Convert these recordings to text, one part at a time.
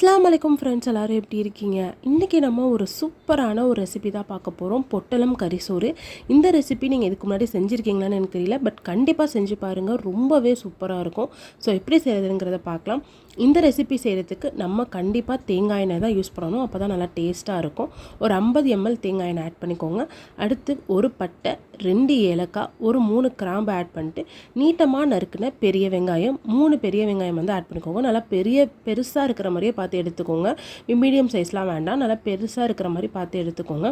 அஸ்லாம் வலைக்கம் ஃப்ரெண்ட்ஸ் எல்லோரும் எப்படி இருக்கீங்க? இன்றைக்கி நம்ம ஒரு சூப்பரான ஒரு ரெசிபி தான் பார்க்க போகிறோம் பொட்டலம் கறிசோறு இந்த ரெசிபி நீங்கள் இதுக்கு முன்னாடி செஞ்சுருக்கீங்களான்னு எனக்கு தெரியல. பட் கண்டிப்பாக செஞ்சு பாருங்கள் ரொம்பவே சூப்பராக இருக்கும். ஸோ எப்படி செய்கிறதுங்கிறத பார்க்கலாம். இந்த ரெசிபி செய்கிறதுக்கு நம்ம கண்டிப்பாக தேங்காய் எண்ணெய் தான் யூஸ் பண்ணணும். அப்போ தான் நல்லா டேஸ்ட்டாக இருக்கும். ஒரு ஐம்பது எம்எல் தேங்காய் எண்ணெய் ஆட் பண்ணிக்கோங்க. அடுத்து ஒரு பட்டை ரெண்டு ஏலக்காய் ஒரு மூணு கிராம்பு ஆட் பண்ணிட்டு நீட்டமாக நறுக்குன பெரிய வெங்காயம் மூணு பெரிய வெங்காயம் வந்து ஆட் பண்ணிக்கோங்க. நல்லா பெரிய பெருசாக இருக்கிற மாதிரியே பார்த்து எடுத்துக்கோங்க. மீடியம் சைஸ்லாம் வேண்டாம். நல்லா பெருசாக இருக்கிற மாதிரி பார்த்து எடுத்துக்கோங்க.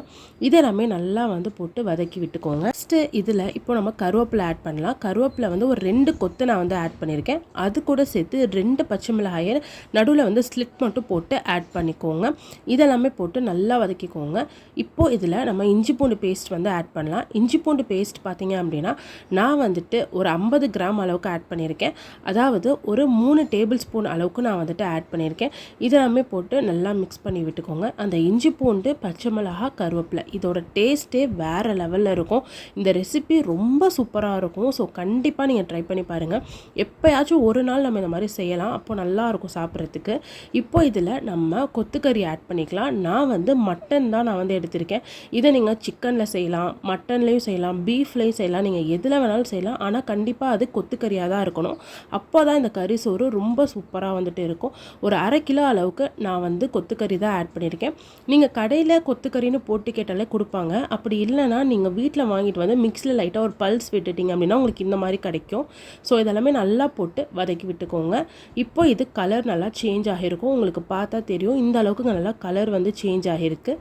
இதெல்லாமே நல்லா வந்து போட்டு வதக்கி விட்டுக்கோங்க. ஃபஸ்ட்டு இதில் இப்போ நம்ம கருவேப்பிலை ஆட் பண்ணலாம். கருவேப்பிலை வந்து ஒரு ரெண்டு கொத்து நான் வந்து ஆட் பண்ணியிருக்கேன். அது கூட சேர்த்து ரெண்டு பச்சை மிளகாயை நடுவில் வந்து ஸ்லிட் மட்டும் போட்டு ஆட் பண்ணிக்கோங்க. இதெல்லாமே போட்டு நல்லா வதக்கிக்கோங்க. இப்போது இதில் நம்ம இஞ்சி பூண்டு பேஸ்ட் வந்து ஆட் பண்ணலாம். இஞ்சி பூண்டு பேஸ்ட் பார்த்தீங்க அப்படின்னா நான் வந்துட்டு ஒரு ஐம்பது கிராம் அளவுக்கு ஆட் பண்ணியிருக்கேன். அதாவது ஒரு மூணு டேபிள் ஸ்பூன் அளவுக்கு நான் வந்துட்டு ஆட் பண்ணியிருக்கேன். இதெல்லாமே போட்டு நல்லா மிக்ஸ் பண்ணி விட்டுக்கோங்க. அந்த இஞ்சி பூண்டு பச்சை மிளகா கருவேப்பிலை இதோட டேஸ்ட்டே வேறு லெவலில் இருக்கும். இந்த ரெசிபி ரொம்ப சூப்பராக இருக்கும். ஸோ கண்டிப்பாக நீங்கள் ட்ரை பண்ணி பாருங்கள் எப்போயாச்சும் ஒரு நாள் நம்ம இந்த மாதிரி செய்யலாம். அப்போ நல்லா இருக்கும் சாப்பிட்றதுக்கு. இப்போ இதில் நம்ம கொத்துக்கறி ஆட் பண்ணிக்கலாம். நான் வந்து மட்டன் தான் நான் வந்து எடுத்திருக்கேன். இதை நீங்கள் சிக்கனில் செய்யலாம் மட்டன்லேயும் செய்யலாம் பீஃப்லேயும் செய்யலாம். நீங்கள் எதில் வேணாலும் செய்யலாம். ஆனால் கண்டிப்பாக அது கொத்துக்கறியாக தான் இருக்கணும். அப்போ தான் இந்த கறி சோறு ரொம்ப சூப்பராக வந்துட்டு இருக்கும். ஒரு அரை கிலோ அளவுக்கு நான் வந்து கொத்துக்கறி தான் ஆட் பண்ணியிருக்கேன். நீங்கள் கடையில் கொத்துக்கறின்னு போட்டு கேட்டாலே கொடுப்பாங்க. அப்படி இல்லைன்னா நீங்கள் வீட்டில் வாங்கிட்டு வந்து மிக்ஸில் லைட்டாக ஒரு பல்ஸ் விட்டுட்டிங்க அப்படின்னா உங்களுக்கு இந்த மாதிரி கிடைக்கும். ஸோ இதெல்லாமே நல்லா போட்டு வதக்கி விட்டுக்கோங்க. இப்போ இது கலர் நல்லா சேஞ்ச் ஆகிருக்கும் உங்களுக்கு பார்த்தா தெரியும். இந்த அளவுக்கு நல்லா கலர் வந்து சேஞ்ச் ஆகிருக்கு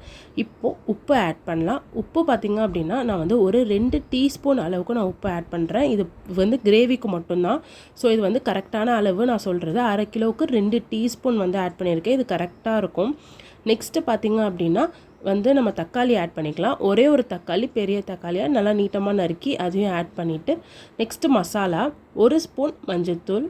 இப்போது உப்பு ஆட் பண்ணலாம். உப்பு பார்த்திங்க அப்படின்னா நான் வந்து ஒரு ரெண்டு டீஸ்பூன் அளவுக்கு நான் உப்பு ஆட் பண்ணுறேன் இது வந்து கிரேவிக்கு மட்டும்தான். ஸோ இது வந்து கரெக்டான அளவு நான் சொல்கிறது அரை கிலோவுக்கு ரெண்டு டீஸ்பூன் வந்து ஆட் பண்ணியிருக்கேன். இது கரெக்டாக இருக்கும். நெக்ஸ்ட்டு பார்த்திங்க அப்படின்னா வந்து நம்ம தக்காளி ஆட் பண்ணிக்கலாம். ஒரே ஒரு தக்காளி பெரிய தக்காளியாக நல்லா நீட்டமாக நறுக்கி அதையும் ஆட் பண்ணிவிட்டு நெக்ஸ்ட்டு மசாலா ஒரு ஸ்பூன் மஞ்சள்தூள்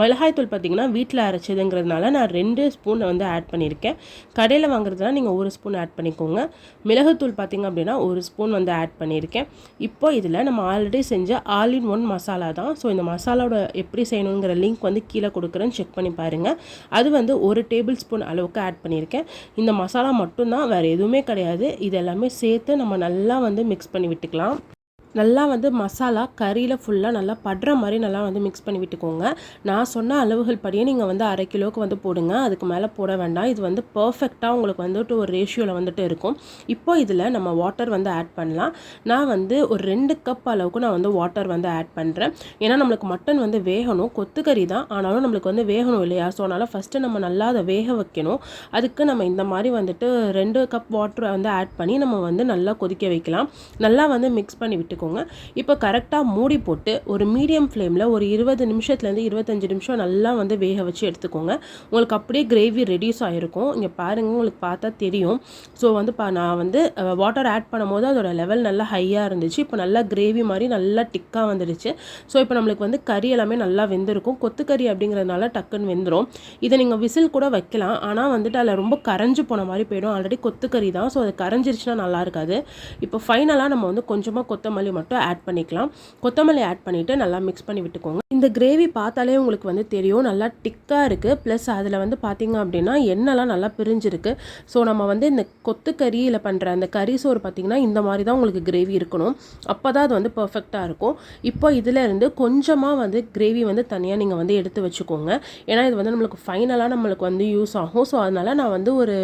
மிளகாய்த்தூள் பார்த்திங்கன்னா வீட்டில் அரைச்சதுங்கிறதுனால நான் ரெண்டு ஸ்பூன் வந்து ஆட் பண்ணியிருக்கேன். கடையில் வாங்குறதுனால நீங்கள் ஒரு ஸ்பூன் ஆட் பண்ணிக்கோங்க. மிளகுத்தூள் பார்த்திங்க அப்படின்னா ஒரு ஸ்பூன் வந்து ஆட் பண்ணியிருக்கேன். இப்போ இதில் நம்ம ஆல்ரெடி செஞ்ச ஆல் இன் ஒன் மசாலா தான். ஸோ இந்த மசாலாவோட எப்படி செய்யணுங்கிற லிங்க் வந்து கீழே கொடுக்குறேன்னு செக் பண்ணி பாருங்கள் அது வந்து ஒரு டேபிள் ஸ்பூன் அளவுக்கு ஆட் பண்ணியிருக்கேன். இந்த மசாலா மட்டும்தான் வேறு எதுவுமே கிடையாது. இது எல்லாமே சேர்த்து நம்ம நல்லா வந்து மிக்ஸ் பண்ணி விட்டுக்கலாம். நல்லா வந்து மசாலா கறியில் ஃபுல்லாக நல்லா படுற மாதிரி நல்லா வந்து மிக்ஸ் பண்ணி விட்டுக்கோங்க. நான் சொன்ன அளவுகள் படியே நீங்கள் வந்து அரை கிலோவுக்கு வந்து போடுங்க. அதுக்கு மேலே போட வேண்டாம். இது வந்து பர்ஃபெக்டாக உங்களுக்கு வந்துட்டு ஒரு ரேஷியோவில் வந்துட்டு இருக்கும். இப்போ இதில் நம்ம வாட்டர் வந்து ஆட் பண்ணலாம். நான் வந்து ஒரு ரெண்டு கப் அளவுக்கு நான் வந்து வாட்டர் வந்து ஆட் பண்ணுறேன் ஏன்னா நம்மளுக்கு மட்டன் வந்து வேகணும். கொத்துக்கறி தான். ஆனாலும் நம்மளுக்கு வந்து வேகணும் இல்லையா? ஸோ அதனால் ஃபஸ்ட்டு நம்ம நல்லா அதை வேக வைக்கணும். அதுக்கு நம்ம இந்த மாதிரி வந்துட்டு ரெண்டு கப் வாட்டரை வந்து ஆட் பண்ணி நம்ம வந்து நல்லா கொதிக்க வைக்கலாம். நல்லா வந்து மிக்ஸ் பண்ணி விட்டுக்கோங்க. வச்சுக்கோங்க இப்போ கரெக்டாக மூடி போட்டு ஒரு மீடியம் ஃப்ளேமில் ஒரு இருபது நிமிஷத்துலேருந்து இருபத்தஞ்சி நிமிஷம் நல்லா வந்து வேக வச்சு எடுத்துக்கோங்க. உங்களுக்கு அப்படியே கிரேவி ரெடியூஸ் ஆகிருக்கும் இங்கே பாருங்கள் உங்களுக்கு பார்த்தா தெரியும். ஸோ வந்து பா நான் வந்து வாட்டர் ஆட் பண்ணும்போது அதோட லெவல் நல்லா ஹையாக இருந்துச்சு. இப்போ நல்லா கிரேவி மாதிரி நல்லா டிக்காக வந்துடுச்சு. ஸோ இப்போ நம்மளுக்கு வந்து கறி எல்லாமே நல்லா வெந்திருக்கும். கொத்துக்கறி அப்படிங்கிறதுனால டக்குன்னு வெந்துடும் இதை நீங்கள் விசில் கூட வைக்கலாம். ஆனால் வந்துட்டு அதில் ரொம்ப கரைஞ்சு போன மாதிரி போயிடும். ஆல்ரெடி கொத்துக்கறி தான். ஸோ அது கரைஞ்சிருச்சுன்னா நல்லா இருக்காது. இப்போ ஃபைனலாக நம்ம வந்து கொஞ்சமாக கொத்தமல்லி மட்டும் ஆட் பண்ணிக்கலாம். கொத்தமல்லி ஆட் பண்ணிவிட்டு நல்லா மிக்ஸ் பண்ணி விட்டுக்கோங்க. இந்த கிரேவி பார்த்தாலே உங்களுக்கு வந்து தெரியும். நல்லா டிக்காக இருக்குது ப்ளஸ் அதில் வந்து பார்த்திங்க அப்படின்னா எண்ணெய்லாம் நல்லா பிரிஞ்சிருக்கு. ஸோ நம்ம வந்து இந்த கொத்துக்கறியில் பண்ணுற அந்த கறி சோறு பார்த்திங்கன்னா இந்த மாதிரி தான் உங்களுக்கு கிரேவி இருக்கணும். அப்போ தான் அது வந்து பர்ஃபெக்டாக இருக்கும். இப்போ இதிலேருந்து கொஞ்சமாக வந்து கிரேவி வந்து தனியாக நீங்கள் வந்து எடுத்து வச்சுக்கோங்க. ஏன்னா இது வந்து நம்மளுக்கு ஃபைனலாக நம்மளுக்கு வந்து யூஸ் ஆகும். ஸோ அதனால் நான் வந்து ஒரு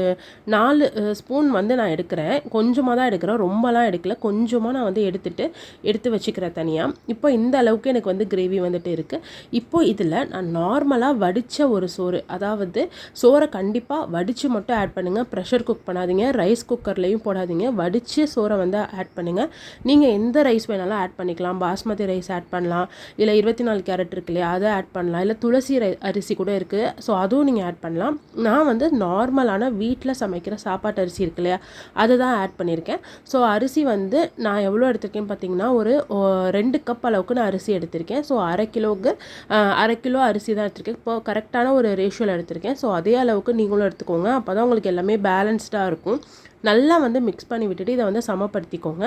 நாலு ஸ்பூன் வந்து நான் எடுக்கிறேன். கொஞ்சமாக தான் எடுக்கிறேன். ரொம்பலாம் எடுக்கல. கொஞ்சமாக நான் வந்து எடுத்துகிட்டு எடுத்து வச்சுக்கிறேன் தனியாக இப்போ இந்த அளவுக்கு எனக்கு வந்து கிரேவி வந்துட்டு இருக்குது இப்போ இதில் நான் நார்மலாக வடித்த ஒரு சோறு அதாவது சோறை கண்டிப்பாக வடித்து மட்டும் ஆட் பண்ணுங்கள் ப்ரெஷர் குக் பண்ணாதீங்க. ரைஸ் குக்கர்லேயும் போடாதீங்க. வடித்த சோறை வந்து ஆட் பண்ணுங்கள் நீங்கள் எந்த ரைஸ் வேணாலும் ஆட் பண்ணிக்கலாம். பாஸ்மதி ரைஸ் ஆட் பண்ணலாம். இல்லை இருபத்தி நாலு கேரட் இருக்கு இல்லையா அதை ஆட் பண்ணலாம். இல்லை துளசி ரை அரிசி கூட இருக்குது ஸோ அதுவும் நீங்கள் ஆட் பண்ணலாம். நான் வந்து நார்மலான வீட்டில் சமைக்கிற சாப்பாட்டு அரிசி இருக்கு இல்லையா அதை தான் ஆட் பண்ணியிருக்கேன். ஸோ அரிசி வந்து நான் எவ்வளோ எடுத்திருக்கேன் பார்த்தீங்கன்னா ஒரு ரெண்டு கப் அளவுக்கு நான் அரிசி எடுத்திருக்கேன். ஸோ அரை கிலோவுக்கு அரை கிலோ அரிசி தான் எடுத்திருக்கேன். இப்போ கரெக்டான ஒரு ரேஷியோவில் எடுத்திருக்கேன். ஸோ அதே அளவுக்கு நீங்களும் எடுத்துக்கோங்க. அப்போ தான் உங்களுக்கு எல்லாமே பேலன்ஸ்டாக இருக்கும். நல்லா வந்து மிக்ஸ் பண்ணி விட்டுட்டு இதை வந்து சமப்படுத்திக்கோங்க.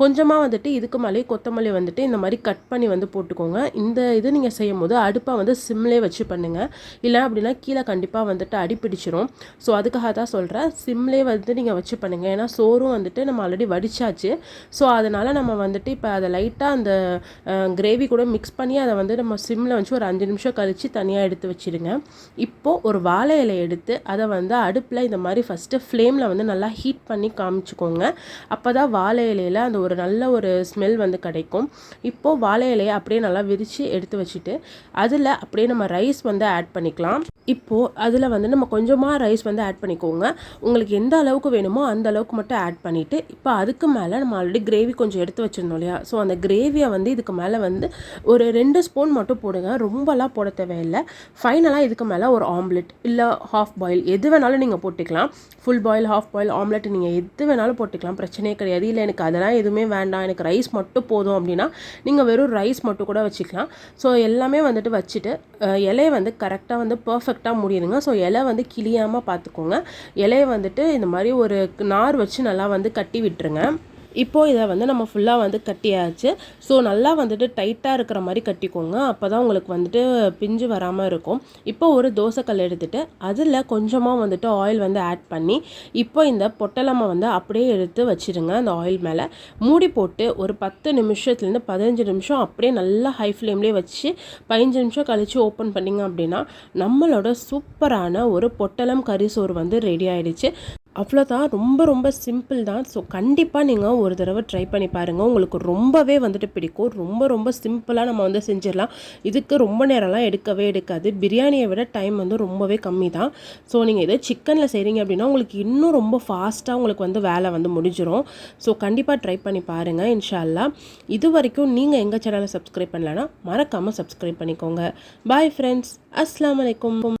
கொஞ்சமாக வந்துட்டு இதுக்கு மேலே கொத்தமல்லி வந்துட்டு இந்த மாதிரி கட் பண்ணி வந்து போட்டுக்கோங்க. இந்த இது நீங்கள் செய்யும் போது அடுப்பை வந்து சிம்லே வச்சு பண்ணுங்கள் இல்லை அப்படின்னா கீழே கண்டிப்பாக வந்துட்டு அடிப்பிடிச்சிரும் ஸோ அதுக்காக தான் சொல்கிறேன் சிம்லே வந்து நீங்கள் வச்சு பண்ணுங்கள் ஏன்னா சோறும் வந்துட்டு நம்ம ஆல்ரெடி வடிச்சாச்சு. ஸோ அதனால் நம்ம வந்துட்டு இப்போ அதை லைட்டாக அந்த கிரேவி கூட மிக்ஸ் பண்ணி அதை வந்து நம்ம சிம்மில் வச்சு ஒரு அஞ்சு நிமிஷம் கழித்து தனியாக எடுத்து வச்சுருங்க. இப்போது ஒரு வாழை இலை எடுத்து அதை வந்து அடுப்பில் இந்த மாதிரி ஃபஸ்ட்டு ஃப்ளேமில் வந்து நல்லா ஹீட் பண்ணி காமிச்சிக்கோங்க. அப்போ தான் வாழை இலையில் அந்த ஒரு நல்ல ஒரு ஸ்மெல் வந்து கிடைக்கும். இப்போது வாழை இலையை அப்படியே நல்லா விரித்து எடுத்து வச்சுட்டு அதில் அப்படியே நம்ம ரைஸ் வந்து ஆட் பண்ணிக்கலாம். இப்போது அதில் வந்து நம்ம கொஞ்சமாக ரைஸ் வந்து ஆட் பண்ணிக்கோங்க. உங்களுக்கு எந்த அளவுக்கு வேணுமோ அந்த அளவுக்கு மட்டும் ஆட் பண்ணிவிட்டு இப்போ அதுக்கு மேலே நம்ம ஆல்ரெடி கிரேவி கொஞ்சம் எடுத்து வச்சுருந்தோம் இல்லையா? ஸோ அந்த கிரேவியை வந்து இதுக்கு மேலே வந்து ஒரு ரெண்டு ஸ்பூன் மட்டும் போடுங்க. ரொம்பலாம் போட தேவையில்லை. ஃபைனலாக இதுக்கு மேலே ஒரு ஆம்லெட் இல்லை ஹாஃப் பாயில் எது வேணாலும் நீங்கள் போட்டுக்கலாம். Full boil half boil omelette நீங்கள் எது வேணாலும் போட்டுக்கலாம். பிரச்சனையே கிடையாது. இல்லை எனக்கு அதெல்லாம் எதுவுமே வேண்டாம். எனக்கு ரைஸ் மட்டும் போதும் அப்படின்னா நீங்கள் வெறும் ரைஸ் மட்டும் கூட வச்சுக்கலாம். ஸோ எல்லாமே வந்துட்டு வச்சுட்டு இலையை வந்து கரெக்டாக வந்து பர்ஃபெக்டாக முடியுதுங்க ஸோ இலை வந்து கிளியாமல் பார்த்துக்கோங்க. இலையை வந்துட்டு இந்த மாதிரி ஒரு நார் வச்சு நல்லா வந்து கட்டி விட்டுருங்க. இப்போது இதை வந்து நம்ம ஃபுல்லாக வந்து கட்டியாச்சு. ஸோ நல்லா வந்துட்டு டைட்டாக இருக்கிற மாதிரி கட்டிக்கோங்க. அப்போ தான் உங்களுக்கு வந்துட்டு பிஞ்சு வராமல் இருக்கும். இப்போ ஒரு தோசைக்கல் எடுத்துகிட்டு அதில் கொஞ்சமாக வந்துட்டு ஆயில் வந்து ஆட் பண்ணி இப்போ இந்த பொட்டலம்மை வந்து அப்படியே எடுத்து வச்சுருங்க அந்த ஆயில் மேலே. மூடி போட்டு ஒரு பத்து நிமிஷத்துலேருந்து பதினஞ்சு நிமிஷம் அப்படியே நல்லா ஹை ஃப்ளேம்லேயே வச்சு பதினஞ்சு நிமிஷம் கழித்து ஓப்பன் பண்ணிங்க அப்படின்னா நம்மளோட சூப்பரான ஒரு பொட்டலம் கறி சோறு வந்து ரெடி ஆகிடுச்சு அவ்வளோதான் ரொம்ப ரொம்ப சிம்பிள் தான். ஸோ கண்டிப்பாக நீங்கள் ஒரு தடவை ட்ரை பண்ணி பாருங்கள் உங்களுக்கு ரொம்பவே வந்துட்டு பிடிக்கும். ரொம்ப ரொம்ப சிம்பிளாக நம்ம வந்து செஞ்சிடலாம். இதுக்கு ரொம்ப நேரம்லாம் எடுக்கவே எடுக்காது. பிரியாணியை விட டைம் வந்து ரொம்பவே கம்மி தான் ஸோ நீங்கள் இதை சிக்கனில் செய்கிறீங்க அப்படின்னா உங்களுக்கு இன்னும் ரொம்ப ஃபாஸ்ட்டாக உங்களுக்கு வந்து வேலை வந்து முடிஞ்சிடும் ஸோ கண்டிப்பாக ட்ரை பண்ணி பாருங்கள் இன்ஷால்லா. இது வரைக்கும் நீங்கள் எங்கள் சேனலை சப்ஸ்கிரைப் பண்ணலன்னா மறக்காமல் சப்ஸ்கிரைப் பண்ணிக்கோங்க. பாய் ஃப்ரெண்ட்ஸ் அஸ்லாம் வலைக்கம்